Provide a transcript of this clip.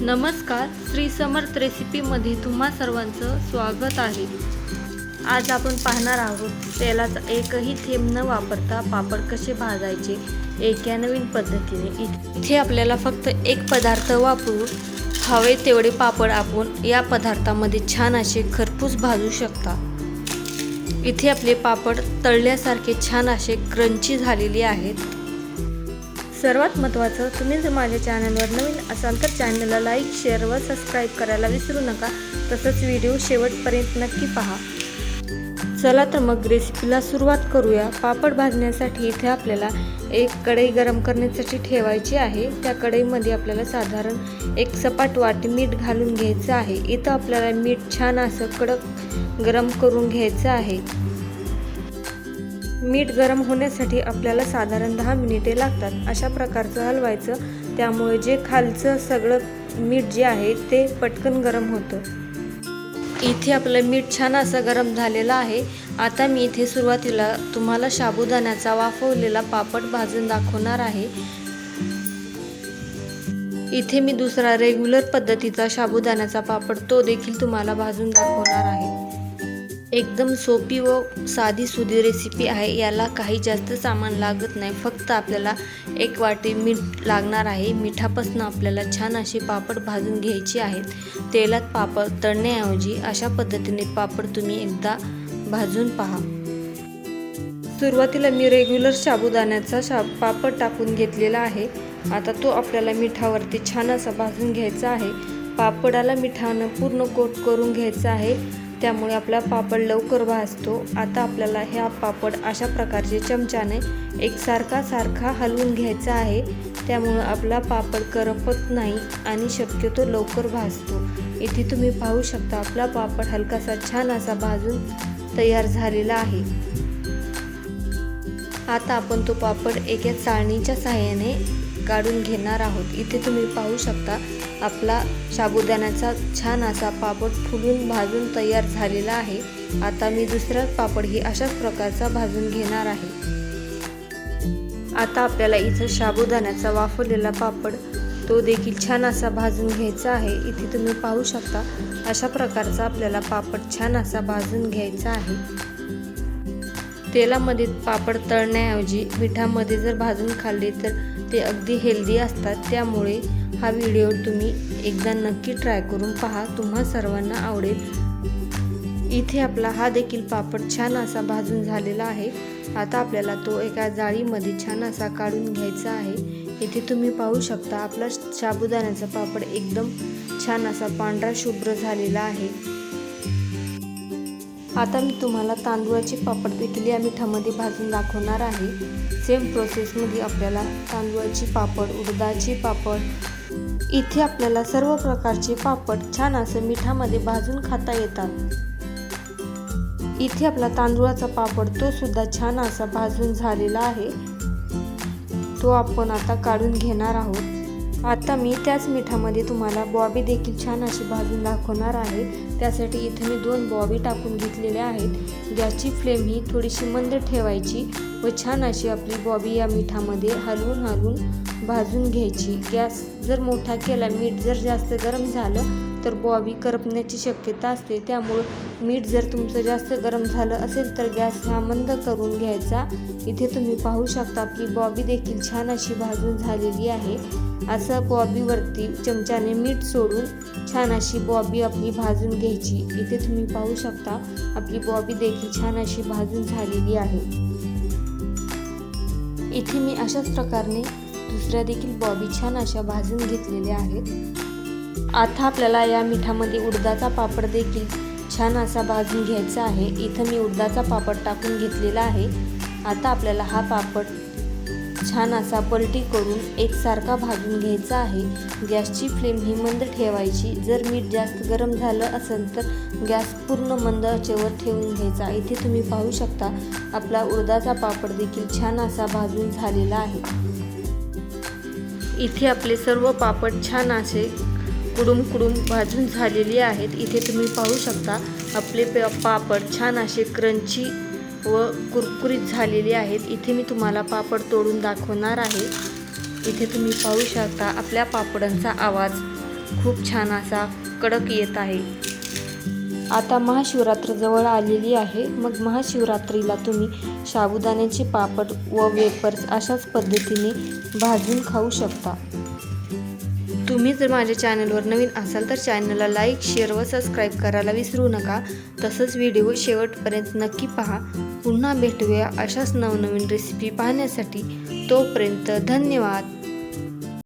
नमस्कार श्री समर्थ रेसिपीमध्ये तुम्हा सर्वांचं स्वागत आहे. आज आपण पाहणार आहोत तेलाचा एकही थेंब न वापरता पापड कसे भाजायचे एका नवीन पद्धतीने. इथे आपल्याला फक्त एक पदार्थ वापरून हवे तेवढे पापड आपण या पदार्थामध्ये छान असे खरपूस भाजू शकता. इथे आपले पापड तळल्यासारखे छान असे क्रंची झालेले आहेत. सर्वात महत्त्वाचं तुम्ही जर माझ्या चॅनलवर नवीन असाल तर चॅनलला लाईक शेअर व सबस्क्राईब करायला विसरू नका. तसंच व्हिडिओ शेवटपर्यंत नक्की पहा. चला तर मग रेसिपीला सुरुवात करूया. पापड भाजण्यासाठी इथे आपल्याला एक कढई गरम करण्यासाठी ठेवायची आहे. त्या कढईमध्ये आपल्याला साधारण एक सपाट वाटी मीठ घालून घ्यायचं आहे. इथं आपल्याला मीठ छान असं कडक गरम करून घ्यायचं आहे. मीठ गरम होण्यासाठी आपल्याला साधारण दहा मिनिटे लागतात. अशा प्रकारचं हलवायचं. त्यामुळे जे खालचं सगळं मीठ जे आहे ते पटकन गरम होतं. इथे आपलं मीठ छान असं गरम झालेलं आहे. आता मी इथे सुरुवातीला तुम्हाला साबुदाण्याचा वाफवलेला पापड भाजून दाखवणार आहे. इथे मी दुसरा रेग्युलर पद्धतीचा साबुदाण्याचा पापड तो देखील तुम्हाला भाजून दाखवणार आहे. एकदम सोपी व साधी सुधी रेसिपी आहे. याला काही जास्त सामान लागत नाही. फक्त आपल्याला एक वाटी मीठ लागणार आहे. मिठापासून आपल्याला छान अशी पापड भाजून घ्यायची आहेत. तेलात पापड तळण्याऐवजी अशा पद्धतीने पापड तुम्ही एकदा भाजून पहा. सुरुवातीला मी रेग्युलर साबुदाण्याचा शा पापड टाकून घेतलेला आहे. आता तो आपल्याला मिठावरती छान असा भाजून घ्यायचा आहे. पापडाला मिठानं पूर्ण कोट करून घ्यायचा आहे. त्यामुळे आपला पापड लवकर भाजतो. आता आपल्याला ह्या पापड अशा प्रकारचे चमच्याने एकसारखा सारखा हलवून घ्यायचा आहे. त्यामुळं आपला पापड करपत नाही आणि शक्यतो लवकर भाजतो. इथे तुम्ही पाहू शकता आपला पापड हलकासा छान असा भाजून तयार झालेला आहे. आता आपण तो पापड एका चाळणीच्या सहाय्याने काढून घेणार आहोत. इथे तुम्ही पाहू शकता आपला साबुदाण्याचा छान असा पापड फुलून भाजून तयार झालेला आहे. आता मी दुसरा पापड ही अशाच प्रकारचा भाजून घेणार आहे. आता आपल्याला इथं साबुदाण्याचा वाफवलेला पापड तो देखील छान असा भाजून घ्यायचा आहे. इथे तुम्ही पाहू शकता अशा प्रकारचा आपल्याला पापड छान असा भाजून घ्यायचा आहे. तेलामध्ये पापड तळण्याऐवजी मिठामध्ये जर भाजून खाल्ले तर ते अगदी हेल्दी असतात. त्यामुळे हा व्हिडिओ तुम्ही एकदा नक्की ट्राय करून पहा. तुम्हा सर्वांना आवडेल. इथे आपला हा देखील पापड छान असा भाजून झालेला आहे. आता आपल्याला तो एका जाळीमध्ये छान असा काढून घ्यायचा आहे. इथे तुम्ही पाहू शकता आपला साबुदाण्याचा पापड एकदम छान असा पांढरा शुभ्र झालेला आहे. आता मी तुम्हाला तांदूळाची पापड देखील या मिठामध्ये भाजून दाखवणार आहे. सेम प्रोसेसमध्ये आपल्याला तांदूळाची पापड उडदाची पापड इथे आपल्याला सर्व प्रकारचे पापड छान असं मिठामध्ये भाजून खाता येतात. इथे आपला तांदूळाचा पापड तो सुद्धा छान असा भाजून झालेला आहे. तो आपण आता काढून घेणार आहोत. आता मी त्याच मिठामध्ये तुम्हाला बॉबी देखील छान अशी भाजून दाखवणार आहे. त्यासाठी इथे मी दोन बॉबी टाकून घेतलेल्या आहेत. गॅसची फ्लेम ही थोडीशी मंद ठेवायची व छान अशी आपली बॉबी या मिठामध्ये हलवून हलवून भाजून घ्यायची. गॅस जर मोठा केला मीठ जर जास्त गरम झालं तर बॉबी करपण्याची शक्यता असते. त्यामुळं मीठ जर तुमचं जास्त गरम झालं असेल तर गॅस हा मंद करून घ्यायचा. इथे तुम्ही पाहू शकता आपली बॉबी देखील छान अशी भाजून झालेली आहे. असं बॉबीवरती चमच्याने मीठ सोडून छान अशी बॉबी आपली भाजून घ्यायची. इथे तुम्ही पाहू शकता आपली बॉबी देखील छान अशी भाजून झालेली आहे. इथे मी अशाच प्रकारे दुसऱ्या देखील बॉबी छान अशा भाजून घेतलेल्या आहेत. आता आपल्याला या मिठामध्ये उडदाचा पापड देखील छान असा भाजून घ्यायचा आहे. इथं मी उडदाचा पापड टाकून घेतलेला आहे. आता आपल्याला हा पापड छान असा पलटी करून एकसारखा भाजून घ्यायचा आहे. गॅसची फ्लेम ही मंद ठेवायची. जर मीठ जास्त गरम झालं असेल तर गॅस पूर्ण मंद आचेवर ठेवून घ्यायचा. इथे तुम्ही पाहू शकता आपला उडदाचा पापड देखील छान असा भाजून झालेला आहे. इथे आपले सर्व पापड छान असे कुडूम कुडूम भाजून झालेली आहेत. इथे तुम्ही पाहू शकता आपले पापड छान असे क्रंची व कुरकुरीत झालेले आहेत. इथे मी तुम्हाला पापड तोडून दाखवणार आहे. इथे तुम्ही पाहू शकता आपल्या पापडांचा आवाज खूप छान असा कडक येत आहे. आता महाशिवरात्र जवळ आलेली आहे. मग महाशिवरात्रीला तुम्ही साबुदाण्याचे पापड व वेपर्स अशाच पद्धतीने भाजून खाऊ शकता. तुम्ही जर माझ्या चॅनलवर नवीन असाल तर चॅनलला लाईक शेअर व सबस्क्राईब करायला विसरू नका. तसंच व्हिडिओ शेवटपर्यंत नक्की पहा. पुन्हा भेटूया अशाच नवनवीन रेसिपी पाहण्यासाठी. तोपर्यंत धन्यवाद.